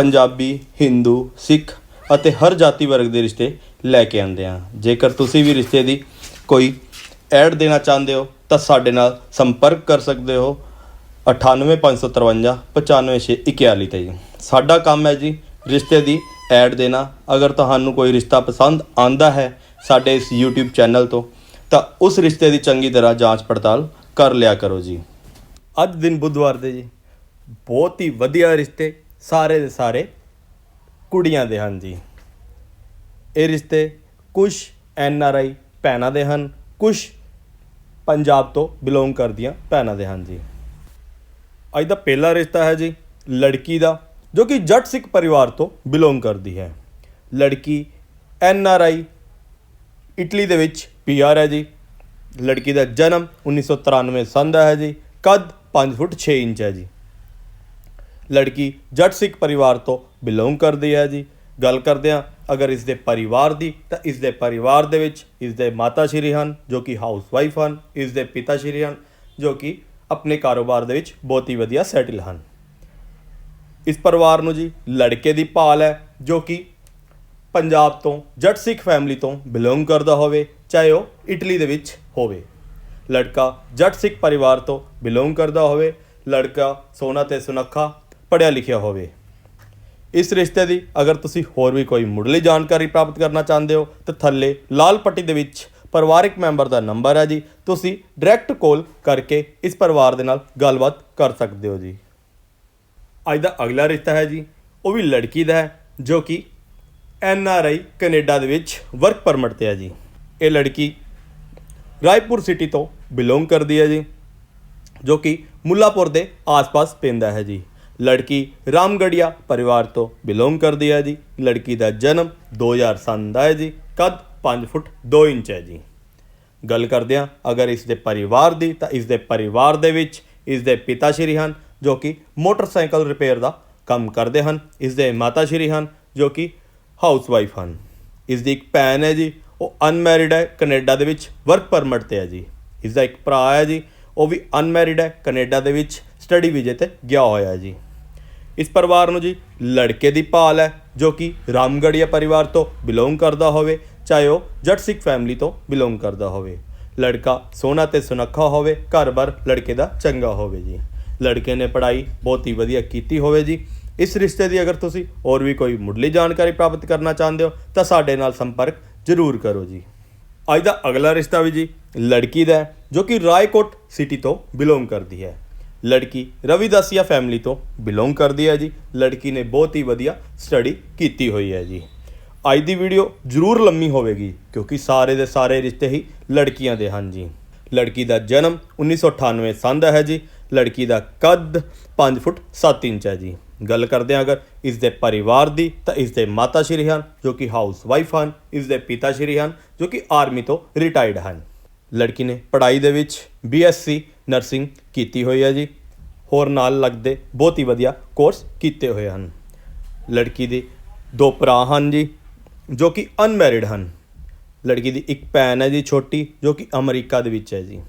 ਪੰਜਾਬੀ, ਹਿੰਦੂ, ਸਿੱਖ ਅਤੇ ਹਰ ਜਾਤੀ ਵਰਗ ਦੇ ਰਿਸ਼ਤੇ ਲੈ ਕੇ ਆਉਂਦੇ ਹਾਂ। ਜੇਕਰ ਤੁਸੀਂ ਵੀ ਰਿਸ਼ਤੇ ਦੀ ਕੋਈ ਐਡ ਦੇਣਾ ਚਾਹੁੰਦੇ ਹੋ, ਤਾਂ ਸਾਡੇ ਨਾਲ ਸੰਪਰਕ ਕਰ ਸਕਦੇ ਹੋ। 98553 95641 ਤੇ ਜੀ। ਸਾਡਾ ਕੰਮ ਹੈ ਜੀ ਰਿਸ਼ਤੇ ਦੀ ਐਡ ਦੇਣਾ। ਅਗਰ ਤੁਹਾਨੂੰ ਕੋਈ ਰਿਸ਼ਤਾ ਪਸੰਦ ਆਂਦਾ ਹੈ ਸਾਡੇ ਇਸ YouTube ਚੈਨਲ ਤੋਂ, ਤਾਂ ਉਸ ਰਿਸ਼ਤੇ ਦੀ ਚੰਗੀ ਤਰ੍ਹਾਂ ਜਾਂਚ ਪੜਤਾਲ ਕਰ ਲਿਆ ਕਰੋ ਜੀ। ਅੱਜ ਦਿਨ ਬੁੱਧਵਾਰ ਦੇ ਜੀ। ਬਹੁਤ ਹੀ ਵਧੀਆ ਰਿਸ਼ਤੇ ਸਾਰੇ ਦੇ ਸਾਰੇ ਕੁੜੀਆਂ ਦੇ ਹਨ ਜੀ। ਇਹ ਰਿਸ਼ਤੇ ਕੁਝ ਐਨ ਆਰ ਆਈ ਭੈਣਾਂ ਦੇ ਹਨ ਕੁਝ ਪੰਜਾਬ ਤੋਂ ਬਿਲੋਂਗ ਕਰਦੀਆਂ ਭੈਣਾਂ ਦੇ ਹਨ ਜੀ। ਅੱਜ ਦਾ ਪਹਿਲਾ ਰਿਸ਼ਤਾ ਹੈ ਜੀ ਲੜਕੀ ਦਾ, ਜੋ ਕਿ ਜੱਟ ਸਿੱਖ ਪਰਿਵਾਰ ਤੋਂ ਬਿਲੋਂਗ ਕਰਦੀ ਹੈ। ਲੜਕੀ ਐਨ ਆਰ ਆਈ ਇਟਲੀ ਦੇ ਵਿੱਚ ਪੀ ਆਰ ਹੈ ਜੀ। ਲੜਕੀ ਦਾ ਜਨਮ 1993 ਸੰਨ ਦਾ ਹੈ ਜੀ, ਕੱਦ 5 ਫੁੱਟ 6 ਇੰਚ ਹੈ ਜੀ। ਲੜਕੀ ਜੱਟ ਸਿੱਖ ਪਰਿਵਾਰ ਤੋਂ ਬਿਲੋਂਗ ਕਰਦੀ ਹੈ ਜੀ। ਗੱਲ ਕਰਦੇ ਹਾਂ, ਅਗਰ ਇਸ ਦੇ ਪਰਿਵਾਰ ਦੀ, ਤਾਂ ਇਸ ਦੇ ਪਰਿਵਾਰ ਦੇ ਵਿੱਚ ਇਸ ਦੇ ਮਾਤਾ ਸ਼੍ਰੀ ਹਨ, ਜੋ ਕਿ ਹਾਊਸ ਵਾਈਫ ਹਨ, ਇਸ ਦੇ ਪਿਤਾ ਸ਼੍ਰੀ ਹਨ, ਜੋ ਕਿ ਆਪਣੇ ਕਾਰੋਬਾਰ ਦੇ ਵਿੱਚ ਬਹੁਤ ਹੀ ਵਧੀਆ ਸੈਟਲ ਹਨ। ਇਸ ਪਰਿਵਾਰ ਨੂੰ ਜੀ ਲੜਕੇ ਦੀ ਭਾਲ ਹੈ, ਜੋ ਕਿ ਪੰਜਾਬ ਤੋਂ ਜੱਟ ਸਿੱਖ ਫੈਮਿਲੀ ਤੋਂ ਬਿਲੋਂਗ ਕਰਦਾ ਹੋਵੇ, ਚਾਹੇ ਉਹ ਇਟਲੀ ਦੇ ਵਿੱਚ ਹੋਵੇ। ਲੜਕਾ ਜੱਟ ਸਿੱਖ ਪਰਿਵਾਰ ਤੋਂ ਬਿਲੋਂਗ ਕਰਦਾ ਹੋਵੇ, ਲੜਕਾ ਸੋਨਾ ਤੇ ਸੁਨੱਖਾ ਪੜ੍ਹਿਆ ਲਿਖਿਆ ਹੋਵੇ। ਇਸ ਰਿਸ਼ਤੇ ਦੀ ਅਗਰ ਤੁਸੀਂ ਹੋਰ ਵੀ ਕੋਈ ਮੁੱਢਲੀ ਜਾਣਕਾਰੀ ਪ੍ਰਾਪਤ ਕਰਨਾ ਚਾਹੁੰਦੇ ਹੋ, ਤਾਂ ਥੱਲੇ ਲਾਲ ਪੱਟੀ ਦੇ ਵਿੱਚ ਪਰਿਵਾਰਿਕ ਮੈਂਬਰ ਦਾ ਨੰਬਰ ਹੈ ਜੀ। ਤੁਸੀਂ ਡਾਇਰੈਕਟ ਕਾਲ ਕਰਕੇ ਇਸ ਪਰਿਵਾਰ ਦੇ ਨਾਲ ਗੱਲਬਾਤ ਕਰ ਸਕਦੇ ਹੋ ਜੀ। ਅੱਜ ਦਾ ਅਗਲਾ ਰਿਸ਼ਤਾ ਹੈ ਜੀ। ਉਹ ਵੀ ਲੜਕੀ ਦਾ ਹੈ, ਜੋ ਕਿ ਐਨ ਆਰ ਆਈ ਕੈਨੇਡਾ ਦੇ ਵਿੱਚ ਵਰਕ ਪਰਮਿਟ ਤੇ ਹੈ ਜੀ। ਇਹ ਲੜਕੀ ਰਾਏਪੁਰ ਸਿਟੀ ਤੋਂ ਬਿਲੋਂਗ ਕਰਦੀ ਹੈ ਜੀ, ਜੋ ਕਿ ਮੁੱਲਾਪੁਰ ਦੇ ਆਸ-ਪਾਸ ਪੈਂਦਾ ਹੈ ਜੀ। ਲੜਕੀ ਰਾਮਗੜੀਆ ਪਰਿਵਾਰ ਤੋਂ ਬਿਲੋਂਗ ਕਰਦੀ ਹੈ ਜੀ। ਲੜਕੀ ਦਾ ਜਨਮ 2007 ਦਾ ਹੈ ਜੀ। ਕੱਦ 5 ਫੁੱਟ 2 ਇੰਚ ਹੈ ਜੀ। ਗੱਲ ਕਰਦੇ ਹਾਂ, ਅਗਰ ਇਸ ਦੇ ਪਰਿਵਾਰ ਦੀ ਤਾਂ ਇਸ ਦੇ ਪਰਿਵਾਰ ਦੇ ਵਿੱਚ ਇਸ ਦੇ ਪਿਤਾ ਸ਼੍ਰੀ ਹਨ, ਜੋ ਕਿ ਮੋਟਰਸਾਈਕਲ ਰਿਪੇਅਰ ਦਾ ਕੰਮ ਕਰਦੇ ਹਨ। ਇਸ ਦੇ ਮਾਤਾ ਸ਼੍ਰੀ ਹਨ, ਜੋ ਕਿ ਹਾਊਸ ਵਾਈਫ ਹਨ। ਇਸ ਦੀ ਇੱਕ ਭੈਣ ਹੈ ਜੀ। ਉਹ ਅਨਮੈਰਿਡ ਹੈ, ਕੈਨੇਡਾ ਦੇ ਵਿੱਚ ਵਰਕ ਪਰਮਿਟ ਤੇ ਹੈ ਜੀ। ਇਸ ਦਾ ਇੱਕ ਭਰਾ ਹੈ ਜੀ। ਉਹ ਵੀ ਅਨਮੈਰਿਡ ਹੈ, ਕੈਨੇਡਾ ਦੇ ਵਿੱਚ ਸਟੱਡੀ ਵੀਜ਼ੇ ਤੇ ਗਿਆ ਹੋਇਆ ਜੀ। ਇਸ ਪਰਿਵਾਰ ਨੂੰ ਜੀ ਲੜਕੇ ਦੀ ਭਾਲ ਹੈ, ਜੋ ਕਿ ਰਾਮਗੜੀਆ ਪਰਿਵਾਰ ਤੋਂ ਬਿਲੋਂਗ ਕਰਦਾ ਹੋਵੇ, ਚਾਹੇ ਉਹ ਜੱਟ ਸਿੱਖ ਫੈਮਿਲੀ ਤੋਂ ਬਿਲੋਂਗ ਕਰਦਾ ਹੋਵੇ। ਲੜਕਾ ਸੋਹਣਾ ਤੇ ਸੁਨੱਖਾ ਹੋਵੇ ਘਰ-ਬਾਰ ਲੜਕੇ ਦਾ ਚੰਗਾ ਹੋਵੇ ਜੀ। ਲੜਕੇ ਨੇ ਪੜ੍ਹਾਈ ਬਹੁਤ ਹੀ ਵਧੀਆ ਕੀਤੀ ਹੋਵੇ ਜੀ। ਇਸ ਰਿਸ਼ਤੇ ਦੀ ਅਗਰ ਤੁਸੀਂ ਹੋਰ ਵੀ ਕੋਈ ਮੁੱਢਲੀ ਜਾਣਕਾਰੀ ਪ੍ਰਾਪਤ ਕਰਨਾ ਚਾਹੁੰਦੇ ਹੋ, ਤਾਂ ਸਾਡੇ ਨਾਲ ਸੰਪਰਕ ਜ਼ਰੂਰ ਕਰੋ ਜੀ। ਅੱਜ ਦਾ ਅਗਲਾ ਰਿਸ਼ਤਾ ਵੀ ਜੀ ਲੜਕੀ ਦਾ ਜੋ ਕਿ ਰਾਏਕੋਟ ਸਿਟੀ ਤੋਂ ਬਿਲੋਂਗ ਕਰਦੀ ਹੈ। ਲੜਕੀ ਰਵਿਦਾਸੀਆ ਫੈਮਿਲੀ ਤੋਂ ਬਿਲੋਂਗ ਕਰਦੀ ਹੈ ਜੀ। ਲੜਕੀ ਨੇ ਬਹੁਤ ਹੀ ਵਧੀਆ ਸਟੱਡੀ ਕੀਤੀ ਹੋਈ ਹੈ ਜੀ। ਅੱਜ ਦੀ ਵੀਡੀਓ ਜ਼ਰੂਰ ਲੰਮੀ ਹੋਵੇਗੀ, ਕਿਉਂਕਿ ਸਾਰੇ ਦੇ ਸਾਰੇ ਰਿਸ਼ਤੇ ਹੀ ਲੜਕੀਆਂ ਦੇ ਹਨ ਜੀ। ਲੜਕੀ ਦਾ ਜਨਮ 1998 ਸੰਨ ਦਾ ਹੈ ਜੀ। ਲੜਕੀ ਦਾ ਕੱਦ 5 ਫੁੱਟ 7 ਇੰਚ ਹੈ ਜੀ। ਗੱਲ ਕਰਦੇ ਹਾਂ ਅਗਰ ਇਸ ਦੇ ਪਰਿਵਾਰ ਦੀ, ਤਾਂ ਇਸ ਦੇ ਮਾਤਾ ਸ਼੍ਰੀ ਹਨ, ਜੋ ਕਿ ਹਾਊਸ ਵਾਈਫ ਹਨ, ਇਸ ਦੇ ਪਿਤਾ ਸ਼੍ਰੀ ਹਨ, ਜੋ ਕਿ ਆਰਮੀ ਤੋਂ ਰਿਟਾਇਰਡ ਹਨ। ਲੜਕੀ ਨੇ ਪੜ੍ਹਾਈ ਦੇ ਵਿੱਚ ਬੀਐਸਸੀ ਨਰਸਿੰਗ ਕੀਤੀ ਹੋਈ ਹੈ ਜੀ। ਹੋਰ ਨਾਲ ਲੱਗਦੇ ਬਹੁਤ ਹੀ ਵਧੀਆ ਕੋਰਸ ਕੀਤੇ ਹੋਏ ਹਨ। ਲੜਕੀ ਦੇ ਦੋ ਭਰਾ ਹਨ ਜੀ, ਜੋ ਕਿ ਅਨਮੈਰਿਡ ਹਨ। ਲੜਕੀ ਦੀ ਇੱਕ ਭੈਣ ਹੈ ਜੀ ਛੋਟੀ, ਜੋ ਕਿ ਅਮਰੀਕਾ ਦੇ ਵਿੱਚ ਹੈ ਜੀ।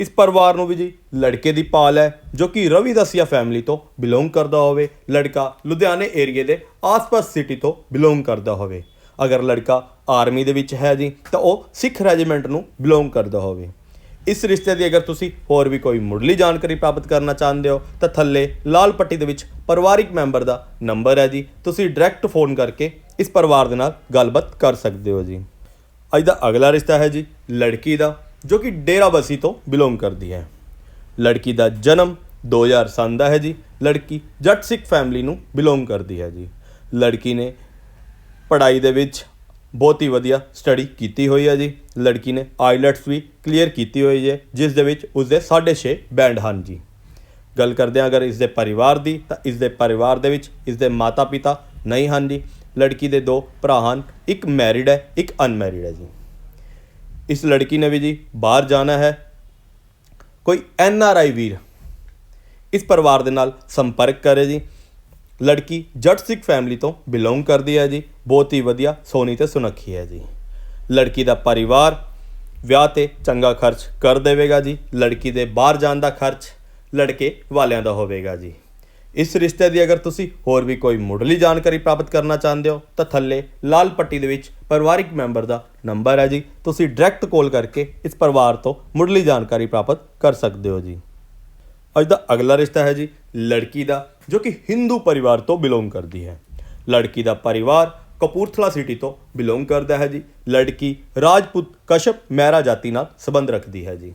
ਇਸ ਪਰਿਵਾਰ ਨੂੰ ਵੀ ਜੀ ਲੜਕੇ ਦੀ ਪਾਲ ਹੈ, ਜੋ ਕਿ ਰਵੀ ਰਵਿਦਾਸੀਆ ਫੈਮਿਲੀ ਤੋਂ ਬਿਲੋਂਗ ਕਰਦਾ ਹੋਵੇ। ਲੜਕਾ ਲੁਧਿਆਣੇ ਏਰੀਏ ਦੇ ਆਸ-ਪਾਸ ਸਿਟੀ ਤੋਂ ਬਿਲੋਂਗ ਕਰਦਾ ਹੋਵੇ। ਅਗਰ ਲੜਕਾ ਆਰਮੀ ਦੇ ਵਿੱਚ ਹੈ ਜੀ, ਤਾਂ ਉਹ ਸਿੱਖ ਰੈਜੀਮੈਂਟ ਨੂੰ ਬਿਲੋਂਗ ਕਰਦਾ ਹੋਵੇ। ਇਸ ਰਿਸ਼ਤੇ ਦੀ ਅਗਰ ਤੁਸੀਂ ਹੋਰ ਵੀ ਕੋਈ ਮੁੱਢਲੀ ਜਾਣਕਾਰੀ ਪ੍ਰਾਪਤ ਕਰਨਾ ਚਾਹੁੰਦੇ ਹੋ, ਤਾਂ ਥੱਲੇ ਲਾਲ ਪੱਟੀ ਦੇ ਵਿੱਚ ਪਰਿਵਾਰਿਕ ਮੈਂਬਰ ਦਾ ਨੰਬਰ ਹੈ ਜੀ। ਤੁਸੀਂ ਡਾਇਰੈਕਟ ਫੋਨ ਕਰਕੇ ਇਸ ਪਰਿਵਾਰ ਦੇ ਨਾਲ ਗੱਲਬਾਤ ਕਰ ਸਕਦੇ ਹੋ ਜੀ। ਅੱਜ ਦਾ ਅਗਲਾ ਰਿਸ਼ਤਾ ਹੈ ਜੀ, ਲੜਕੀ ਦਾ, ਜੋ ਕਿ ਡੇਰਾਬੱਸੀ ਤੋਂ ਬਿਲੋਂਗ ਕਰਦੀ ਹੈ। ਲੜਕੀ ਦਾ ਜਨਮ 2007 ਦਾ ਹੈ ਜੀ। ਲੜਕੀ ਜੱਟ ਸਿੱਖ ਫੈਮਿਲੀ ਨੂੰ ਬਿਲੋਂਗ ਕਰਦੀ ਹੈ ਜੀ। ਲੜਕੀ ਨੇ ਪੜ੍ਹਾਈ ਦੇ ਵਿੱਚ ਬਹੁਤ ਹੀ ਵਧੀਆ ਸਟੱਡੀ ਕੀਤੀ ਹੋਈ ਹੈ ਜੀ। ਲੜਕੀ ਨੇ ਆਈਲੈਟਸ ਵੀ ਕਲੀਅਰ ਕੀਤੀ ਹੋਈ ਹੈ, ਜਿਸ ਦੇ ਵਿੱਚ ਉਸਦੇ 6.5 ਬੈਂਡ ਹਨ ਜੀ। ਗੱਲ ਕਰਦੇ ਹਾਂ ਅਗਰ ਇਸ ਦੇ ਪਰਿਵਾਰ ਦੀ, ਤਾਂ ਇਸ ਦੇ ਪਰਿਵਾਰ ਦੇ ਵਿੱਚ ਇਸ ਦੇ ਮਾਤਾ-ਪਿਤਾ ਨਹੀਂ ਹਨ ਜੀ। ਲੜਕੀ ਦੇ ਦੋ ਭਰਾ ਹਨ, ਇੱਕ ਮੈਰਿਡ ਹੈ, ਇੱਕ ਅਨਮੈਰਿਡ ਹੈ ਜੀ। ਇਸ ਲੜਕੀ ਨੇ ਵੀ ਜੀ ਬਾਹਰ ਜਾਣਾ ਹੈ। ਕੋਈ ਐਨ ਆਰ ਆਈ ਵੀਰ ਇਸ ਪਰਿਵਾਰ ਦੇ ਨਾਲ ਸੰਪਰਕ ਕਰੇ ਜੀ। ਲੜਕੀ ਜੱਟ ਸਿੱਖ ਫੈਮਿਲੀ ਤੋਂ ਬਿਲੋਂਗ ਕਰਦੀ ਹੈ ਜੀ। ਬਹੁਤ ਹੀ ਵਧੀਆ, ਸੋਹਣੀ ਤੇ ਸੁਨੱਖੀ ਹੈ ਜੀ। ਲੜਕੀ ਦਾ ਪਰਿਵਾਰ ਵਿਆਹ ਤੇ ਚੰਗਾ ਖਰਚ ਕਰ ਦੇਵੇਗਾ ਜੀ। ਲੜਕੀ ਦੇ ਬਾਹਰ ਜਾਣ ਦਾ ਖਰਚ ਲੜਕੇ ਵਾਲਿਆਂ ਦਾ ਹੋਵੇਗਾ ਜੀ। ਇਸ ਰਿਸ਼ਤੇ ਦੀ ਅਗਰ ਤੁਸੀਂ ਹੋਰ ਵੀ ਕੋਈ ਮੁੱਢਲੀ ਜਾਣਕਾਰੀ ਪ੍ਰਾਪਤ ਕਰਨਾ ਚਾਹੁੰਦੇ ਹੋ, ਤਾਂ ਥੱਲੇ ਲਾਲ ਪੱਟੀ ਦੇ ਵਿੱਚ ਪਰਿਵਾਰਿਕ ਮੈਂਬਰ ਦਾ ਨੰਬਰ ਹੈ ਜੀ। ਤੁਸੀਂ ਡਾਇਰੈਕਟ ਕਾਲ ਕਰਕੇ ਇਸ ਪਰਿਵਾਰ ਤੋਂ ਮੁੱਢਲੀ ਜਾਣਕਾਰੀ ਪ੍ਰਾਪਤ ਕਰ ਸਕਦੇ ਹੋ ਜੀ। ਅੱਜ ਦਾ ਅਗਲਾ ਰਿਸ਼ਤਾ ਹੈ ਜੀ ਲੜਕੀ ਦਾ, ਜੋ ਕਿ ਹਿੰਦੂ ਪਰਿਵਾਰ ਤੋਂ ਬਿਲੋਂਗ ਕਰਦੀ ਹੈ। ਲੜਕੀ ਦਾ ਪਰਿਵਾਰ ਕਪੂਰਥਲਾ ਸਿਟੀ ਤੋਂ ਬਿਲੋਂਗ ਕਰਦਾ ਹੈ ਜੀ। ਲੜਕੀ ਰਾਜਪੂਤ ਕਸ਼ਪ ਮਹਿਰਾ ਜਾਤੀ ਨਾਲ ਸੰਬੰਧ ਰੱਖਦੀ ਹੈ ਜੀ।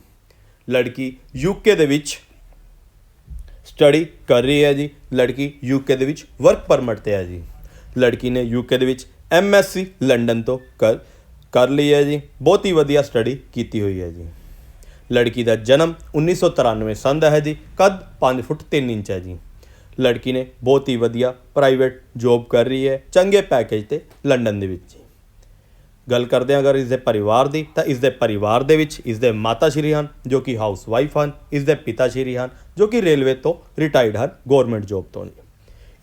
ਲੜਕੀ ਯੂਕੇ ਦੇ ਵਿੱਚ ਸਟੱਡੀ ਕਰ ਰਹੀ ਹੈ ਜੀ। ਲੜਕੀ ਯੂਕੇ ਦੇ ਵਿੱਚ ਵਰਕ ਪਰਮਿਟ ਤੇ ਹੈ ਜੀ। ਲੜਕੀ ਨੇ ਯੂਕੇ ਦੇ ਵਿੱਚ ਐਮਐਸਸੀ ਲੰਡਨ ਤੋਂ ਕਰ ਕਰ ਲਈ ਹੈ ਜੀ। ਬਹੁਤ ਹੀ ਵਧੀਆ ਸਟੱਡੀ ਕੀਤੀ ਹੋਈ ਹੈ ਜੀ। ਲੜਕੀ ਦਾ ਜਨਮ 1993 ਸੰਨ ਦਾ ਹੈ ਜੀ, ਕੱਦ 5 ਫੁੱਟ 3 ਇੰਚ ਹੈ ਜੀ। ਲੜਕੀ ਨੇ ਬਹੁਤ ਹੀ ਵਧੀਆ ਪ੍ਰਾਈਵੇਟ ਜੌਬ ਕਰ ਰਹੀ ਹੈ, ਚੰਗੇ ਪੈਕੇਜ ਤੇ ਲੰਡਨ ਦੇ ਵਿੱਚ ਜੀ। ਗੱਲ ਕਰਦੇ ਹਾਂ ਅਗਰ ਇਸ ਦੇ ਪਰਿਵਾਰ ਦੀ, ਤਾਂ ਇਸ ਦੇ ਪਰਿਵਾਰ ਦੇ ਵਿੱਚ ਇਸ ਦੇ ਮਾਤਾ ਸ਼੍ਰੀ ਹਨ, ਜੋ ਕਿ ਹਾਊਸ ਵਾਈਫ ਹਨ ਇਸ ਦੇ ਪਿਤਾ ਸ਼੍ਰੀ ਹਨ, ਜੋ ਕਿ ਰੇਲਵੇ ਤੋਂ ਰਿਟਾਇਰਡ ਹਨ ਗਵਰਨਮੈਂਟ ਜੌਬ ਤੋਂ ਜੀ।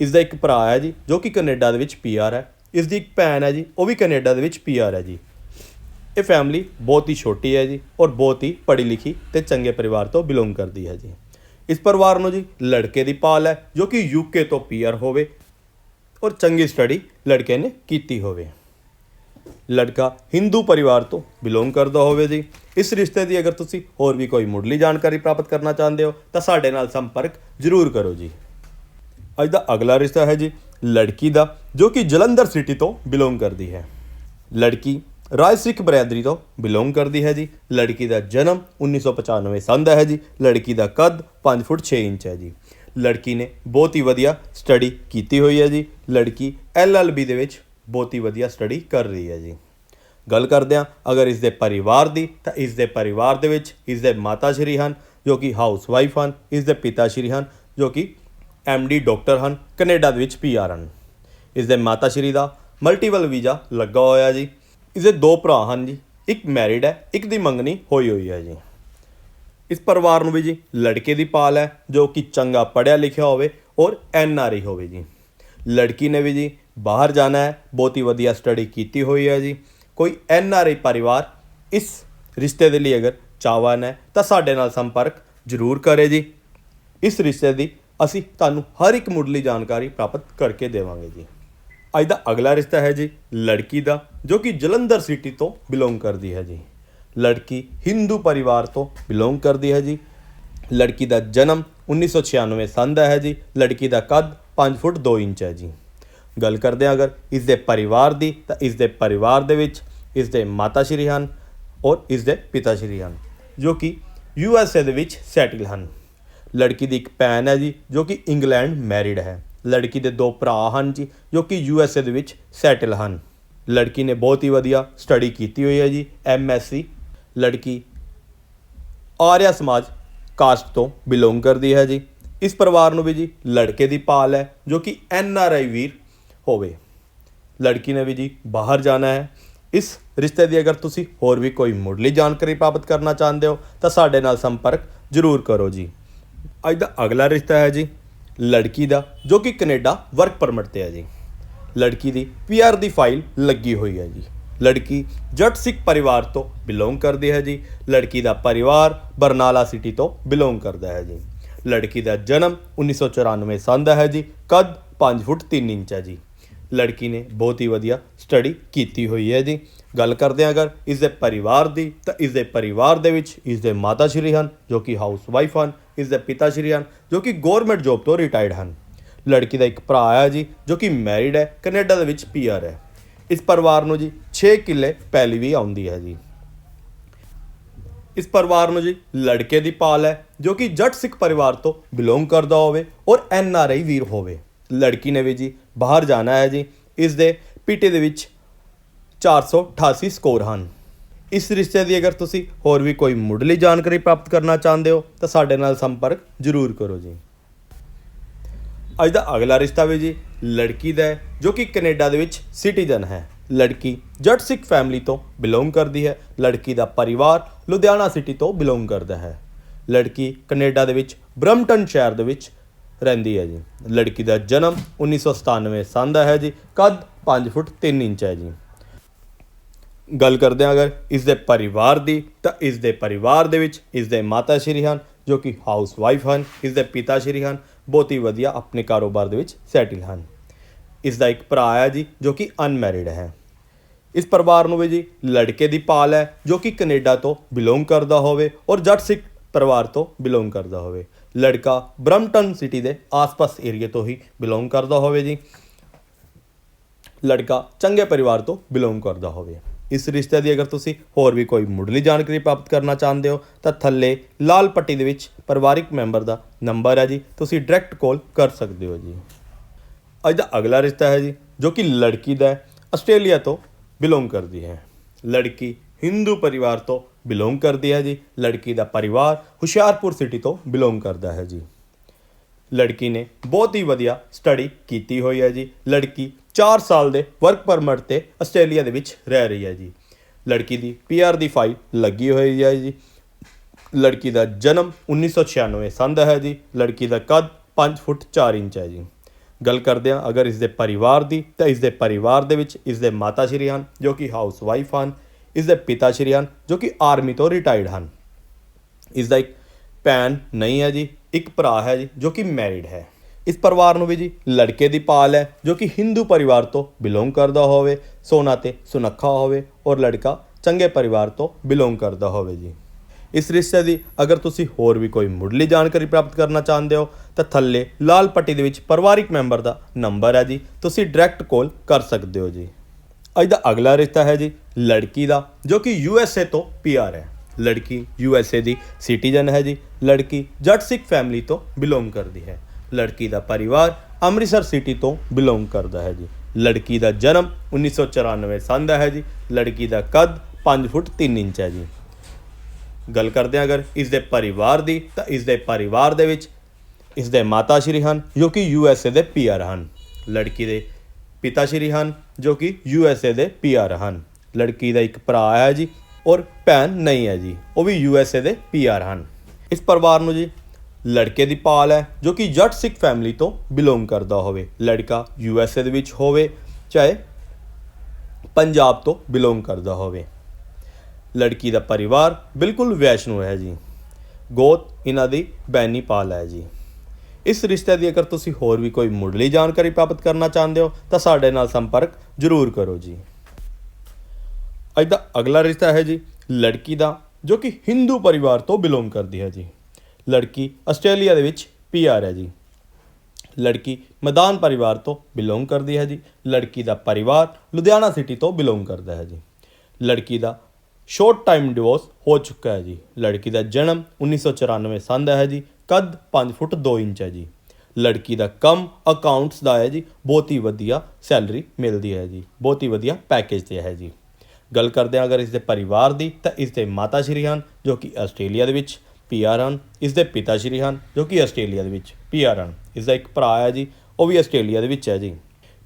ਇਸ ਦਾ ਇੱਕ ਭਰਾ ਹੈ ਜੀ, ਜੋ ਕਿ ਕੈਨੇਡਾ ਦੇ ਵਿੱਚ ਪੀਆਰ ਹੈ। ਇਸ ਦੀ ਇੱਕ ਭੈਣ ਹੈ ਜੀ, ਉਹ ਵੀ ਕੈਨੇਡਾ ਦੇ ਵਿੱਚ ਪੀਆਰ ਹੈ ਜੀ। ਇਹ ਫੈਮਿਲੀ ਬਹੁਤ ਹੀ ਛੋਟੀ ਹੈ ਜੀ ਔਰ ਬਹੁਤ ਹੀ ਪੜ੍ਹੀ ਲਿਖੀ ਤੇ ਚੰਗੇ ਪਰਿਵਾਰ ਤੋਂ ਬਿਲੋਂਗ ਕਰਦੀ ਹੈ ਜੀ। ਇਸ ਪਰਿਵਾਰ ਨੂੰ ਜੀ ਲੜਕੇ ਦੀ ਪਾਲ ਹੈ ਜੋ ਕਿ ਯੂਕੇ ਤੋਂ ਪੀਅਰ ਹੋਵੇ ਔਰ ਚੰਗੀ ਸਟੱਡੀ ਲੜਕੇ ਨੇ ਕੀਤੀ ਹੋਵੇ। ਲੜਕਾ ਹਿੰਦੂ ਪਰਿਵਾਰ ਤੋਂ ਬਿਲੋਂਗ ਕਰਦਾ ਹੋਵੇ ਜੀ। ਇਸ ਰਿਸ਼ਤੇ ਦੀ ਅਗਰ ਤੁਸੀਂ ਹੋਰ ਵੀ ਕੋਈ ਮੁੱਢਲੀ ਜਾਣਕਾਰੀ ਪ੍ਰਾਪਤ ਕਰਨਾ ਚਾਹੁੰਦੇ ਹੋ ਤਾਂ ਸਾਡੇ ਨਾਲ ਸੰਪਰਕ ਜ਼ਰੂਰ ਕਰੋ ਜੀ। ਅੱਜ ਦਾ ਅਗਲਾ ਰਿਸ਼ਤਾ ਹੈ ਜੀ ਲੜਕੀ ਦਾ ਜੋ ਕਿ ਜਲੰਧਰ ਸਿਟੀ ਤੋਂ ਬਿਲੋਂਗ ਕਰਦੀ ਹੈ। ਲੜਕੀ ਰਾਜ ਸਿੱਖ ਬਰਾਦਰੀ ਤੋਂ ਬਿਲੋਂਗ ਕਰਦੀ ਹੈ ਜੀ। ਲੜਕੀ ਦਾ ਜਨਮ 1995 ਸੰਨ ਦਾ ਹੈ ਜੀ। ਲੜਕੀ ਦਾ ਕੱਦ 5 ਫੁੱਟ 6 ਇੰਚ ਹੈ ਜੀ। ਲੜਕੀ ਨੇ ਬਹੁਤ ਹੀ ਵਧੀਆ ਸਟੱਡੀ ਕੀਤੀ ਹੋਈ ਹੈ ਜੀ। ਲੜਕੀ ਐਲਐਲਬੀ ਦੇ ਵਿੱਚ ਬਹੁਤ ਹੀ ਵਧੀਆ ਸਟੱਡੀ ਕਰ ਰਹੀ ਹੈ ਜੀ। ਗੱਲ ਕਰਦੇ ਹਾਂ, ਅਗਰ ਇਸ ਦੇ ਪਰਿਵਾਰ ਦੀ, ਤਾਂ ਇਸ ਦੇ ਪਰਿਵਾਰ ਦੇ ਵਿੱਚ ਇਸ ਦੇ ਮਾਤਾ ਸ਼੍ਰੀ ਹਨ, ਜੋ ਕਿ ਹਾਊਸ ਵਾਈਫ ਹਨ ਇਸ ਦੇ ਪਿਤਾ ਸ਼੍ਰੀ ਹਨ, ਜੋ ਕਿ ਡੀ ਡਾਕਟਰ ਹਨ, ਕੈਨੇਡਾ ਦੇ ਵਿੱਚ ਪੀਆਰ ਹਨ। ਇਸ ਦੇ ਮਾਤਾ ਸ਼੍ਰੀ ਦਾ ਮਲਟੀਪਲ ਵੀਜ਼ਾ ਲੱਗਾ ਹੋਇਆ ਜੀ। ਇਸ ਦੇ ਦੋ ਭਰਾ ਹਨ ਜੀ। ਇੱਕ ਮੈਰਿਡ ਹੈ, ਇੱਕ ਦੀ ਮੰਗਣੀ ਹੋਈ ਹੋਈ ਹੈ ਜੀ। ਇਸ ਪਰਿਵਾਰ ਨੂੰ ਵੀ ਜੀ ਲੜਕੇ ਦੀ ਪਾਲ ਹੈ, ਜੋ ਕਿ ਚੰਗਾ ਪੜ੍ਹਿਆ ਲਿਖਿਆ ਹੋਵੇ ਔਰ ਐਨ ਆਰ ਆਈ ਹੋਵੇ ਜੀ। ਲੜਕੀ ਨੇ ਵੀ ਜੀ ਬਾਹਰ ਜਾਣਾ ਹੈ, ਬਹੁਤ ਹੀ ਵਧੀਆ ਸਟੱਡੀ ਕੀਤੀ ਹੋਈ ਹੈ ਜੀ। ਕੋਈ ਐਨ ਆਰ ਆਈ ਪਰਿਵਾਰ ਇਸ ਰਿਸ਼ਤੇ ਦੇ ਲਈ ਅਗਰ ਚਾਹਵਾਨ ਹੈ, ਤਾਂ ਸਾਡੇ ਨਾਲ ਸੰਪਰਕ ਜ਼ਰੂਰ ਕਰੇ ਜੀ। ਇਸ ਰਿਸ਼ਤੇ ਦੀ ਅਸੀਂ ਤੁਹਾਨੂੰ ਹਰ ਇੱਕ ਮੁੱਢਲੀ ਜਾਣਕਾਰੀ ਪ੍ਰਾਪਤ ਕਰਕੇ ਦੇਵਾਂਗੇ ਜੀ। ਅੱਜ ਦਾ ਅਗਲਾ ਰਿਸ਼ਤਾ ਹੈ ਜੀ ਲੜਕੀ ਦਾ, ਜੋ ਕਿ ਜਲੰਧਰ ਸਿਟੀ ਤੋਂ ਬਿਲੋਂਗ ਕਰਦੀ ਹੈ ਜੀ। ਲੜਕੀ ਹਿੰਦੂ ਪਰਿਵਾਰ ਤੋਂ ਬਿਲੋਂਗ ਕਰਦੀ ਹੈ ਜੀ। ਲੜਕੀ ਦਾ ਜਨਮ 1996 ਸੰਨ ਦਾ ਹੈ ਜੀ। ਲੜਕੀ ਦਾ ਕੱਦ 5 ਫੁੱਟ 2 ਇੰਚ ਹੈ ਜੀ। ਗੱਲ ਕਰਦੇ ਹਾਂ ਅਗਰ ਇਸ ਦੇ ਪਰਿਵਾਰ ਦੀ, ਤਾਂ ਇਸ ਦੇ ਪਰਿਵਾਰ ਦੇ ਵਿੱਚ ਇਸ ਦੇ ਮਾਤਾ ਸ਼੍ਰੀ ਹਨ ਔਰ ਇਸ ਦੇ ਪਿਤਾ ਸ਼੍ਰੀ ਹਨ, ਜੋ ਕਿ ਯੂ ਐਸ ਏ ਦੇ ਵਿੱਚ ਸੈਟਲ ਹਨ। ਲੜਕੀ ਦੀ ਇੱਕ ਭੈਣ ਹੈ ਜੀ, ਜੋ ਕਿ ਇੰਗਲੈਂਡ ਮੈਰਿਡ ਹੈ। ਲੜਕੀ ਦੇ ਦੋ ਭਰਾ ਹਨ ਜੀ, ਜੋ ਕਿ ਯੂ ਐਸ ਏ ਦੇ ਵਿੱਚ ਸੈਟਲ ਹਨ। ਲੜਕੀ ਨੇ ਬਹੁਤ ਹੀ ਵਧੀਆ ਸਟੱਡੀ ਕੀਤੀ ਹੋਈ ਹੈ ਜੀ ਐਮ ਐਸ ਸੀ ਲੜਕੀ ਆਰਿਆ ਸਮਾਜ ਕਾਸਟ ਤੋਂ ਬਿਲੋਂਗ ਕਰਦੀ ਹੈ ਜੀ। ਇਸ ਪਰਿਵਾਰ ਨੂੰ ਵੀ ਜੀ ਲੜਕੇ ਦੀ ਪਾਲ ਹੈ, ਜੋ ਕਿ ਐਨ ਆਰ ਆਈ ਵੀਰ ਹੋਵੇ। ਲੜਕੀ ਨੇ ਵੀ ਜੀ ਬਾਹਰ ਜਾਣਾ ਹੈ। ਇਸ ਰਿਸ਼ਤੇ ਦੀ ਅਗਰ ਤੁਸੀਂ ਹੋਰ ਵੀ ਕੋਈ ਮੁੱਢਲੀ ਜਾਣਕਾਰੀ ਪ੍ਰਾਪਤ ਕਰਨਾ ਚਾਹੁੰਦੇ ਹੋ, ਤਾਂ ਸਾਡੇ ਨਾਲ ਸੰਪਰਕ ਜ਼ਰੂਰ ਕਰੋ ਜੀ। ਅੱਜ ਦਾ ਅਗਲਾ ਰਿਸ਼ਤਾ ਹੈ ਜੀ ਲੜਕੀ ਦਾ, ਜੋ ਕਿ ਕੈਨੇਡਾ ਵਰਕ ਪਰਮਿਟ ਤੇ ਹੈ ਜੀ। ਲੜਕੀ ਦੀ ਪੀਆਰ ਦੀ ਫਾਈਲ ਲੱਗੀ ਹੋਈ ਹੈ ਜੀ। ਲੜਕੀ ਜੱਟ ਸਿੱਖ ਪਰਿਵਾਰ ਤੋਂ ਬਿਲੋਂਗ ਕਰਦੀ ਹੈ ਜੀ। ਲੜਕੀ ਦਾ ਪਰਿਵਾਰ ਬਰਨਾਲਾ ਸਿਟੀ ਤੋਂ ਬਿਲੋਂਗ ਕਰਦਾ ਹੈ ਜੀ। ਲੜਕੀ ਦਾ ਜਨਮ 1994 ਸੰਨ ਦਾ ਹੈ ਜੀ। ਕੱਦ? 5 ਫੁੱਟ 3 ਇੰਚ ਹੈ ਜੀ। ਲੜਕੀ ਨੇ ਬਹੁਤ ਹੀ ਵਧੀਆ ਸਟੱਡੀ ਕੀਤੀ ਹੋਈ ਹੈ ਜੀ। ਗੱਲ ਕਰਦੇ ਹਾਂ ਅਗਰ ਇਸ ਦੇ ਪਰਿਵਾਰ ਦੀ, ਤਾਂ ਇਸ ਦੇ ਪਰਿਵਾਰ ਦੇ ਵਿੱਚ ਇਸ ਦੇ ਮਾਤਾ ਸ਼੍ਰੀ ਹਨ, ਜੋ ਕਿ ਹਾਊਸ ਵਾਈਫ ਹਨ ਇਸ ਦੇ ਪਿਤਾ ਸ਼੍ਰੀ ਹਨ, ਜੋ ਕਿ ਗਵਰਨਮੈਂਟ ਜੌਬ ਤੋਂ ਰਿਟਾਇਰਡ ਹਨ। ਲੜਕੀ ਦਾ ਇੱਕ ਭਰਾ ਹੈ ਜੀ, ਜੋ ਕਿ ਮੈਰਿਡ ਹੈ, ਕੈਨੇਡਾ ਦੇ ਵਿੱਚ ਪੀਆਰ ਹੈ। ਇਸ ਪਰਿਵਾਰ ਨੂੰ ਜੀ 6 ਕਿੱਲੇ ਪੈਲੀ ਵੀ ਆਉਂਦੀ ਹੈ ਜੀ। ਇਸ ਪਰਿਵਾਰ ਨੂੰ ਜੀ ਲੜਕੇ ਦੀ ਪਾਲ ਹੈ, ਜੋ ਕਿ ਜੱਟ ਸਿੱਖ ਪਰਿਵਾਰ ਤੋਂ ਬਿਲੋਂਗ ਕਰਦਾ ਹੋਵੇ ਔਰ ਐਨ ਆਰ ਆਈ ਵੀਰ ਹੋਵੇ। ਲੜਕੀ ਨੇ ਵੀ ਜੀ ਬਾਹਰ ਜਾਣਾ ਹੈ ਜੀ ਇਸ ਦੇ ਪੀਟੀ ਦੇ ਵਿੱਚ 488 ਸਕੋਰ ਹਨ। ਇਸ ਰਿਸ਼ਤੇ ਦੀ ਅਗਰ ਤੁਸੀਂ ਹੋਰ ਵੀ ਕੋਈ ਮੁੱਢਲੀ ਜਾਣਕਾਰੀ ਪ੍ਰਾਪਤ ਕਰਨਾ ਚਾਹੁੰਦੇ ਹੋ, ਤਾਂ ਸਾਡੇ ਨਾਲ ਸੰਪਰਕ ਜ਼ਰੂਰ ਕਰੋ ਜੀ। ਅੱਜ ਦਾ ਅਗਲਾ ਰਿਸ਼ਤਾ ਵੀ ਜੀ ਲੜਕੀ ਦਾ ਹੈ, ਜੋ ਕਿ ਕੈਨੇਡਾ ਦੇ ਵਿੱਚ ਸਿਟੀਜ਼ਨ ਹੈ। ਲੜਕੀ ਜੱਟ ਸਿੱਖ ਫੈਮਿਲੀ ਤੋਂ ਬਿਲੋਂਗ ਕਰਦੀ ਹੈ। ਲੜਕੀ ਦਾ ਪਰਿਵਾਰ ਲੁਧਿਆਣਾ ਸਿਟੀ ਤੋਂ ਬਿਲੋਂਗ ਕਰਦਾ ਹੈ। ਲੜਕੀ ਕੈਨੇਡਾ ਦੇ ਵਿੱਚ ਬਰਮਟਨ ਸ਼ਹਿਰ ਦੇ ਵਿੱਚ ਰਹਿੰਦੀ ਹੈ ਜੀ। ਲੜਕੀ ਦਾ ਜਨਮ 1997 ਸੰਨ ਦਾ ਹੈ ਜੀ। ਕੱਦ 5 ਫੁੱਟ 3 ਇੰਚ ਹੈ ਜੀ। ਗੱਲ ਕਰਦੇ ਹਾਂ ਅਗਰ ਇਸ ਦੇ ਪਰਿਵਾਰ ਦੀ, ਤਾਂ ਇਸ ਦੇ ਪਰਿਵਾਰ ਦੇ ਵਿੱਚ ਇਸ ਦੇ ਮਾਤਾ ਸ਼੍ਰੀ ਹਨ, ਜੋ ਕਿ ਹਾਊਸ ਵਾਈਫ ਹਨ, ਇਸ ਦੇ ਪਿਤਾ ਸ਼੍ਰੀ ਹਨ, ਬਹੁਤ ਹੀ ਵਧੀਆ ਆਪਣੇ ਕਾਰੋਬਾਰ ਦੇ ਵਿੱਚ ਸੈਟਲ ਹਨ। ਇਸ ਦਾ ਇੱਕ ਭਰਾ ਹੈ ਜੀ, ਜੋ ਕਿ ਅਨਮੈਰਿਡ ਹੈ। ਇਸ ਪਰਿਵਾਰ ਨੂੰ ਵੀ ਜੀ ਲੜਕੇ ਦੀ ਪਾਲ ਹੈ, ਜੋ ਕਿ ਕੈਨੇਡਾ ਤੋਂ ਬਿਲੋਂਗ ਕਰਦਾ ਹੋਵੇ ਔਰ ਜੱਟ ਸਿੱਖ ਪਰਿਵਾਰ ਤੋਂ ਬਿਲੋਂਗ ਕਰਦਾ ਹੋਵੇ। ਲੜਕਾ ਬਰਮਟਨ ਸਿਟੀ ਦੇ ਆਸ-ਪਾਸ ਏਰੀਆ ਤੋਂ ਹੀ ਬਿਲੋਂਗ ਕਰਦਾ ਹੋਵੇ ਜੀ। ਲੜਕਾ ਚੰਗੇ ਪਰਿਵਾਰ ਤੋਂ ਬਿਲੋਂਗ ਕਰਦਾ ਹੋਵੇ। ਇਸ ਰਿਸ਼ਤੇ ਦੀ ਅਗਰ ਤੁਸੀਂ ਹੋਰ ਵੀ ਕੋਈ ਮੁੱਢਲੀ ਜਾਣਕਾਰੀ ਪ੍ਰਾਪਤ ਕਰਨਾ ਚਾਹੁੰਦੇ ਹੋ, ਤਾਂ ਥੱਲੇ ਲਾਲ ਪੱਟੀ ਦੇ ਵਿੱਚ ਪਰਿਵਾਰਿਕ ਮੈਂਬਰ ਦਾ ਨੰਬਰ ਹੈ ਜੀ। ਤੁਸੀਂ ਡਾਇਰੈਕਟ ਕਾਲ ਕਰ ਸਕਦੇ ਹੋ ਜੀ। ਅੱਜ ਦਾ ਅਗਲਾ ਰਿਸ਼ਤਾ ਹੈ ਜੀ, ਜੋ ਕਿ ਲੜਕੀ ਦਾ ਹੈ। ਆਸਟ੍ਰੇਲੀਆ ਤੋਂ ਬਿਲੋਂਗ ਕਰਦੀ ਹੈ। ਲੜਕੀ ਹਿੰਦੂ ਪਰਿਵਾਰ ਤੋਂ ਬਿਲੋਂਗ ਕਰਦੀ ਹੈ ਜੀ। ਲੜਕੀ ਦਾ ਪਰਿਵਾਰ ਹੁਸ਼ਿਆਰਪੁਰ ਸਿਟੀ ਤੋਂ ਬਿਲੋਂਗ ਕਰਦਾ ਹੈ ਜੀ। ਲੜਕੀ ਨੇ ਬਹੁਤ ਹੀ ਵਧੀਆ ਸਟੱਡੀ ਕੀਤੀ ਹੋਈ ਹੈ ਜੀ। ਲੜਕੀ 4 ਸਾਲ ਦੇ ਵਰਕ ਪਰਮਿਟ ਤੇ ਆਸਟ੍ਰੇਲੀਆ ਦੇ ਵਿੱਚ ਰਹਿ ਰਹੀ ਹੈ ਜੀ। ਲੜਕੀ ਦੀ ਪੀਆਰ ਦੀ ਫਾਈਲ ਲੱਗੀ ਹੋਈ ਹੈ ਜੀ। ਲੜਕੀ ਦਾ ਜਨਮ 1996 ਸੰਨ ਦਾ ਹੈ ਜੀ। ਲੜਕੀ ਦਾ ਕੱਦ 5 ਫੁੱਟ 4 ਇੰਚ ਹੈ ਜੀ। ਗੱਲ ਕਰਦੇ ਹਾਂ, ਅਗਰ ਇਸ ਦੇ ਪਰਿਵਾਰ ਦੀ, ਤਾਂ ਇਸ ਦੇ ਪਰਿਵਾਰ ਦੇ ਵਿੱਚ ਇਸ ਦੇ ਮਾਤਾ ਸ਼੍ਰੀ ਹਨ, ਜੋ ਕਿ ਹਾਊਸ ਵਾਈਫ ਹਨ। ਇਸ ਦੇ ਪਿਤਾ ਸ਼੍ਰੀ ਹਨ, ਜੋ ਕਿ ਆਰਮੀ ਤੋਂ ਰਿਟਾਇਰਡ ਹਨ। ਇਸ ਦਾ ਇੱਕ ਭੈਣ ਨਹੀਂ ਹੈ ਜੀ, ਇੱਕ ਭਰਾ ਹੈ ਜੀ, ਜੋ ਕਿ ਮੈਰਿਡ ਹੈ। ਇਸ ਪਰਿਵਾਰ ਨੂੰ ਵੀ ਜੀ ਲੜਕੇ ਦੀ ਪਾਲ ਹੈ, ਜੋ ਕਿ ਹਿੰਦੂ ਪਰਿਵਾਰ ਤੋਂ ਬਿਲੋਂਗ ਕਰਦਾ ਹੋਵੇ, ਸੋਨਾ ਤੇ ਸੁਨੱਖਾ ਹੋਵੇ ਔਰ ਲੜਕਾ ਚੰਗੇ ਪਰਿਵਾਰ ਤੋਂ ਬਿਲੋਂਗ ਕਰਦਾ ਹੋਵੇ ਜੀ। ਇਸ ਰਿਸ਼ਤੇ ਦੀ ਅਗਰ ਤੁਸੀਂ ਹੋਰ ਵੀ ਕੋਈ ਮੁੱਢਲੀ ਜਾਣਕਾਰੀ ਪ੍ਰਾਪਤ ਕਰਨਾ ਚਾਹੁੰਦੇ ਹੋ, ਤਾਂ ਥੱਲੇ ਲਾਲ ਪੱਟੀ ਦੇ ਵਿੱਚ ਪਰਿਵਾਰਿਕ ਮੈਂਬਰ ਦਾ ਨੰਬਰ ਹੈ ਜੀ, ਤੁਸੀਂ ਡਾਇਰੈਕਟ ਕਾਲ ਕਰ ਸਕਦੇ ਹੋ ਜੀ। ਅੱਜ ਦਾ ਅਗਲਾ ਰਿਸ਼ਤਾ ਹੈ ਜੀ ਲੜਕੀ ਦਾ, ਜੋ ਕਿ ਯੂ ਐਸ ਏ ਤੋਂ ਪੀ ਆਰ ਹੈ। ਲੜਕੀ ਯੂ ਐਸ ਏ ਦੀ ਸਿਟੀਜ਼ਨ ਹੈ ਜੀ, ਲੜਕੀ ਜੱਟ ਸਿੱਖ ਫੈਮਿਲੀ ਤੋਂ ਬਿਲੋਂਗ ਕਰਦੀ ਹੈ। ਲੜਕੀ ਦਾ ਪਰਿਵਾਰ ਅੰਮ੍ਰਿਤਸਰ ਸਿਟੀ ਤੋਂ ਬਿਲੋਂਗ ਕਰਦਾ ਹੈ ਜੀ। ਲੜਕੀ ਦਾ ਜਨਮ 1994 ਸੰਨ ਦਾ ਹੈ ਜੀ। ਲੜਕੀ ਦਾ ਕੱਦ 5 ਫੁੱਟ 3 ਇੰਚ ਹੈ ਜੀ। ਗੱਲ ਕਰਦੇ ਹਾਂ ਅਗਰ ਇਸ ਦੇ ਪਰਿਵਾਰ ਦੀ, ਤਾਂ ਇਸ ਦੇ ਪਰਿਵਾਰ ਦੇ ਵਿੱਚ ਇਸ ਦੇ ਮਾਤਾ ਸ਼੍ਰੀ ਹਨ, ਜੋ ਕਿ ਯੂ ਐਸ ਏ ਦੇ ਪੀ ਆਰ ਹਨ। ਲੜਕੀ ਦੇ ਪਿਤਾ ਸ਼੍ਰੀ ਹਨ, ਜੋ ਕਿ ਯੂ ਐਸ ਏ ਦੇ ਪੀ ਆਰ ਹਨ। ਲੜਕੀ ਦਾ ਇੱਕ ਭਰਾ ਹੈ ਜੀ, ਔਰ ਭੈਣ ਨਹੀਂ ਹੈ ਜੀ, ਉਹ ਵੀ ਯੂ ਐਸ ਏ ਦੇ ਪੀ ਆਰ ਹਨ। ਇਸ ਪਰਿਵਾਰ ਨੂੰ ਜੀ ਲੜਕੇ ਦੀ ਪਾਲ ਹੈ, ਜੋ ਕਿ ਜੱਟ ਸਿੱਖ ਫੈਮਿਲੀ ਤੋਂ ਬਿਲੋਂਗ ਕਰਦਾ ਹੋਵੇ। ਲੜਕਾ ਯੂ ਐਸ ਏ ਦੇ ਵਿੱਚ ਹੋਵੇ, ਚਾਹੇ ਪੰਜਾਬ ਤੋਂ ਬਿਲੋਂਗ ਕਰਦਾ ਹੋਵੇ। ਲੜਕੀ ਦਾ ਪਰਿਵਾਰ ਬਿਲਕੁਲ ਵੈਸ਼ਨੂ ਹੈ ਜੀ। ਗੋਤ ਇਹਨਾਂ ਦੀ ਬੈਨੀ ਪਾਲ ਹੈ ਜੀ। ਇਸ ਰਿਸ਼ਤੇ ਦੀ ਅਗਰ ਤੁਸੀਂ ਹੋਰ ਵੀ ਕੋਈ ਮੁੱਢਲੀ ਜਾਣਕਾਰੀ ਪ੍ਰਾਪਤ ਕਰਨਾ ਚਾਹੁੰਦੇ ਹੋ, ਤਾਂ ਸਾਡੇ ਨਾਲ ਸੰਪਰਕ ਜ਼ਰੂਰ ਕਰੋ ਜੀ। ਅੱਜ ਦਾ ਅਗਲਾ ਰਿਸ਼ਤਾ ਹੈ ਜੀ, ਲੜਕੀ ਦਾ, ਜੋ ਕਿ ਹਿੰਦੂ ਪਰਿਵਾਰ ਤੋਂ ਬਿਲੋਂਗ ਕਰਦੀ ਹੈ ਜੀ। ਲੜਕੀ ਆਸਟ੍ਰੇਲੀਆ ਦੇ ਵਿੱਚ ਪੀਆਰ ਹੈ ਜੀ। ਲੜਕੀ ਮੈਦਾਨ ਪਰਿਵਾਰ ਤੋਂ ਬਿਲੋਂਗ ਕਰਦੀ ਹੈ ਜੀ। ਲੜਕੀ ਦਾ ਪਰਿਵਾਰ ਲੁਧਿਆਣਾ ਸਿਟੀ ਤੋਂ ਬਿਲੋਂਗ ਕਰਦਾ ਹੈ ਜੀ। ਲੜਕੀ ਦਾ ਸ਼ਾਰਟ ਟਾਈਮ ਡਿਵੋਰਸ ਹੋ ਚੁੱਕਾ ਹੈ ਜੀ। ਲੜਕੀ ਦਾ ਜਨਮ 1994 ਸੰਨ ਦਾ ਹੈ ਜੀ। ਕੱਦ 5 ਫੁੱਟ 2 ਇੰਚ ਹੈ ਜੀ। ਲੜਕੀ ਦਾ ਕੰਮ ਅਕਾਊਂਟਸ ਦਾ ਹੈ ਜੀ। ਬਹੁਤ ਹੀ ਵਧੀਆ ਸੈਲਰੀ ਮਿਲਦੀ ਹੈ ਜੀ। ਬਹੁਤ ਹੀ ਵਧੀਆ ਪੈਕੇਜ ਤੇ ਹੈ ਜੀ। ਗੱਲ ਕਰਦੇ ਹਾਂ ਅਗਰ ਇਸ ਦੇ ਪਰਿਵਾਰ ਦੀ ਤਾਂ ਇਸ ਦੇ ਮਾਤਾ ਸ਼੍ਰੀ ਹਨ ਜੋ ਕਿ ਆਸਟ੍ਰੇਲੀਆ ਦੇ ਵਿੱਚ ਪੀਆਰ ਹਨ, ਇਸ ਦੇ ਪਿਤਾ ਸ਼੍ਰੀ ਹਨ, ਜੋ ਕਿ ਆਸਟ੍ਰੇਲੀਆ ਦੇ ਵਿੱਚ ਪੀਆਰ ਹਨ। ਇਸ ਦਾ ਇੱਕ ਭਰਾ ਹੈ ਜੀ, ਉਹ ਵੀ ਆਸਟ੍ਰੇਲੀਆ ਦੇ ਵਿੱਚ ਹੈ ਜੀ।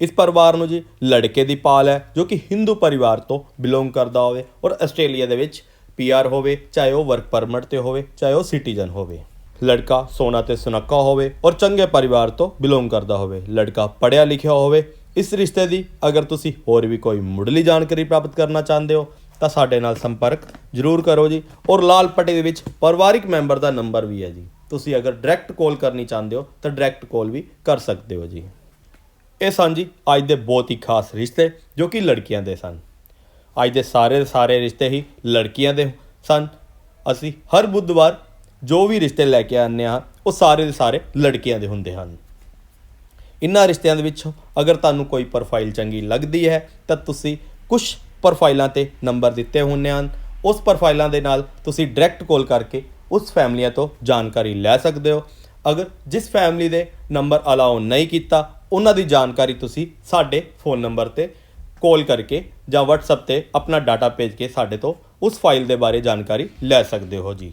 ਇਸ ਪਰਿਵਾਰ ਨੂੰ ਜੀ ਲੜਕੇ ਦੀ ਪਾਲ ਹੈ, ਜੋ ਕਿ ਹਿੰਦੂ ਪਰਿਵਾਰ ਤੋਂ ਬਿਲੋਂਗ ਕਰਦਾ ਹੋਵੇ ਔਰ ਆਸਟ੍ਰੇਲੀਆ ਦੇ ਵਿੱਚ ਪੀਆਰ ਹੋਵੇ, ਚਾਹੇ ਉਹ ਵਰਕ ਪਰਮਿਟ ਤੇ ਹੋਵੇ, ਚਾਹੇ ਉਹ ਸਿਟੀਜ਼ਨ ਹੋਵੇ। ਲੜਕਾ ਸੋਨਾ ਤੇ ਸੁਨੱਖਾ ਹੋਵੇ ਔਰ ਚੰਗੇ ਪਰਿਵਾਰ ਤੋਂ ਬਿਲੋਂਗ ਕਰਦਾ ਹੋਵੇ। ਲੜਕਾ ਪੜ੍ਹਿਆ ਲਿਖਿਆ ਹੋਵੇ, ਇਸ ਰਿਸ਼ਤੇ ਦੀ ਅਗਰ ਤੁਸੀਂ ਹੋਰ ਵੀ ਕੋਈ ਮੁੱਢਲੀ ਜਾਣਕਾਰੀ ਪ੍ਰਾਪਤ ਕਰਨਾ ਚਾਹੁੰਦੇ ਹੋ ਤਾਂ ਸਾਡੇ ਨਾਲ ਸੰਪਰਕ ਜ਼ਰੂਰ ਕਰੋ ਜੀ। ਔਰ ਲਾਲ ਪੱਟੇ ਦੇ ਵਿੱਚ ਪਰਿਵਾਰਿਕ ਮੈਂਬਰ ਦਾ ਨੰਬਰ ਵੀ ਹੈ ਜੀ। ਤੁਸੀਂ ਅਗਰ ਡਾਇਰੈਕਟ ਕਾਲ ਕਰਨੀ ਚਾਹੁੰਦੇ ਹੋ, ਤਾਂ ਡਾਇਰੈਕਟ ਕਾਲ ਵੀ ਕਰ ਸਕਦੇ ਹੋ ਜੀ। ਇਹ ਸਨ ਜੀ, ਅੱਜ ਦੇ ਬਹੁਤ ਹੀ ਖਾਸ ਰਿਸ਼ਤੇ ਜੋ ਕਿ ਲੜਕੀਆਂ ਦੇ ਸਨ। ਅੱਜ ਦੇ ਸਾਰੇ ਦੇ ਸਾਰੇ ਰਿਸ਼ਤੇ ਹੀ ਲੜਕੀਆਂ ਦੇ ਸਨ। ਅਸੀਂ ਹਰ ਬੁੱਧਵਾਰ ਜੋ ਵੀ ਰਿਸ਼ਤੇ ਲੈ ਕੇ ਆਉਂਦੇ ਹਾਂ, ਉਹ ਸਾਰੇ ਦੇ ਸਾਰੇ ਲੜਕੀਆਂ ਦੇ ਹੁੰਦੇ ਹਨ। ਇਨ੍ਹਾਂ ਰਿਸ਼ਤਿਆਂ ਦੇ ਵਿੱਚ ਅਗਰ ਤੁਹਾਨੂੰ ਕੋਈ ਪ੍ਰੋਫਾਈਲ ਚੰਗੀ ਲੱਗਦੀ ਹੈ, ਤਾਂ ਤੁਸੀਂ ਕੁਝ ਪ੍ਰੋਫਾਈਲਾਂ ਤੇ ਨੰਬਰ ਦਿੱਤੇ ਹੁੰਦੇ ਹਨ। ਉਸ ਪ੍ਰੋਫਾਈਲਾਂ ਦੇ ਨਾਲ ਤੁਸੀਂ ਡਾਇਰੈਕਟ ਕਾਲ ਕਰਕੇ ਉਸ ਫੈਮਲੀਆਂ ਤੋਂ ਜਾਣਕਾਰੀ ਲੈ ਸਕਦੇ ਹੋ। ਅਗਰ ਜਿਸ ਫੈਮਲੀ ਦੇ ਨੰਬਰ ਅਲਾਉ ਨਹੀਂ ਕੀਤਾ, ਉਹਨਾਂ ਦੀ ਜਾਣਕਾਰੀ ਤੁਸੀਂ ਸਾਡੇ ਫੋਨ ਨੰਬਰ ਤੇ ਕਾਲ ਕਰਕੇ ਜਾਂ WhatsApp ਤੇ ਆਪਣਾ ਡਾਟਾ ਭੇਜ ਕੇ ਸਾਡੇ ਤੋਂ ਉਸ ਫਾਈਲ ਦੇ ਬਾਰੇ ਜਾਣਕਾਰੀ ਲੈ ਸਕਦੇ ਹੋ ਜੀ।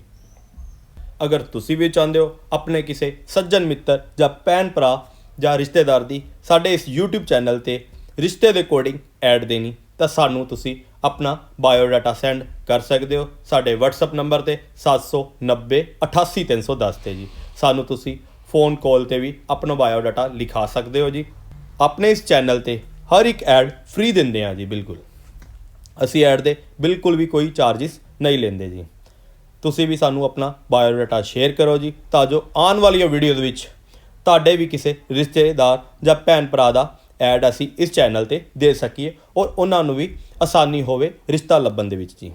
ਅਗਰ ਤੁਸੀਂ ਵੀ ਚਾਹੁੰਦੇ ਹੋ ਆਪਣੇ ਕਿਸੇ ਸੱਜਣ ਮਿੱਤਰ ਜਾਂ ਭੈਣ ਭਰਾ ਜਾਂ ਰਿਸ਼ਤੇਦਾਰ ਦੀ ਸਾਡੇ ਇਸ YouTube ਚੈਨਲ ਤੇ ਰਿਸ਼ਤੇ ਦੇ ਅਕੋਰਡਿੰਗ ਐਡ ਦੇਣੀ ਤਾਂ ਸਾਨੂੰ ਤੁਸੀਂ ਆਪਣਾ ਬਾਇਓਡਾਟਾ ਸੈਂਡ ਕਰ ਸਕਦੇ ਹੋ। ਸਾਡੇ WhatsApp ਨੰਬਰ ਤੇ 790 88310 ਤੇ ਜੀ। ਸਾਨੂੰ ਤੁਸੀਂ ਫੋਨ ਕਾਲ ਤੇ ਵੀ ਆਪਣਾ ਬਾਇਓਡਾਟਾ ਲਿਖਾ ਸਕਦੇ ਹੋ ਜੀ। ਆਪਣੇ ਇਸ ਚੈਨਲ ਤੇ ਹਰ ਇੱਕ ਐਡ ਫ੍ਰੀ ਦਿੰਦੇ ਹਾਂ ਜੀ, ਬਿਲਕੁਲ। ਅਸੀਂ ਐਡ ਦੇ ਬਿਲਕੁਲ ਵੀ ਕੋਈ ਚਾਰजेस ਨਹੀਂ ਲੈਂਦੇ ਜੀ। ਤੁਸੀਂ ਵੀ ਸਾਨੂੰ ਆਪਣਾ ਬਾਇਓਡਾਟਾ ਸ਼ੇਅਰ ਕਰੋ ਜੀ, ਤਾਂ ਜੋ ਆਉਣ ਵਾਲੀਆਂ ਵੀਡੀਓ ਦੇ ਵਿੱਚ ਤੁਹਾਡੇ ਵੀ ਕਿਸੇ ਰਿਸ਼ਤੇਦਾਰ ਜਾਂ ਭੈਣ ਭਰਾ ਦਾ ਐਡ ਅਸੀਂ ਇਸ ਚੈਨਲ ਤੇ ਦੇ ਸਕੀਏ ਔਰ ਉਹਨਾਂ ਨੂੰ ਵੀ ਆਸਾਨੀ ਹੋਵੇ ਰਿਸ਼ਤਾ ਲੱਭਣ ਦੇ ਵਿੱਚ ਜੀ।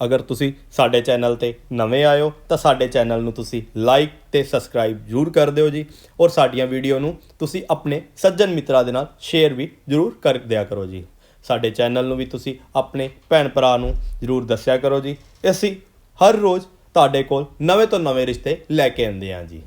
ਅਗਰ ਤੁਸੀਂ ਸਾਡੇ ਚੈਨਲ ਤੇ ਨਵੇਂ ਆਇਓ ਤਾਂ ਸਾਡੇ ਚੈਨਲ ਨੂੰ ਤੁਸੀਂ ਲਾਈਕ ਤੇ ਸਬਸਕ੍ਰਾਈਬ ਜ਼ਰੂਰ ਕਰ ਦਿਓ ਜੀ ਔਰ ਸਾਡੀਆਂ ਵੀਡੀਓ ਨੂੰ ਤੁਸੀਂ ਆਪਣੇ ਸੱਜਣ ਮਿੱਤਰਾਂ ਦੇ ਨਾਲ ਸ਼ੇਅਰ ਵੀ ਜ਼ਰੂਰ ਕਰ ਦਿਆ ਕਰੋ ਜੀ। ਸਾਡੇ ਚੈਨਲ ਨੂੰ ਵੀ ਤੁਸੀਂ ਆਪਣੇ ਭੈਣ ਭਰਾ ਨੂੰ ਜ਼ਰੂਰ ਦੱਸਿਆ ਕਰੋ ਜੀ। ਅਸੀਂ ਹਰ ਰੋਜ਼ ਤੁਹਾਡੇ ਕੋਲ ਨਵੇਂ ਤੋਂ ਨਵੇਂ ਰਿਸ਼ਤੇ ਲੈ ਕੇ ਆਉਂਦੇ ਹਾਂ ਜੀ।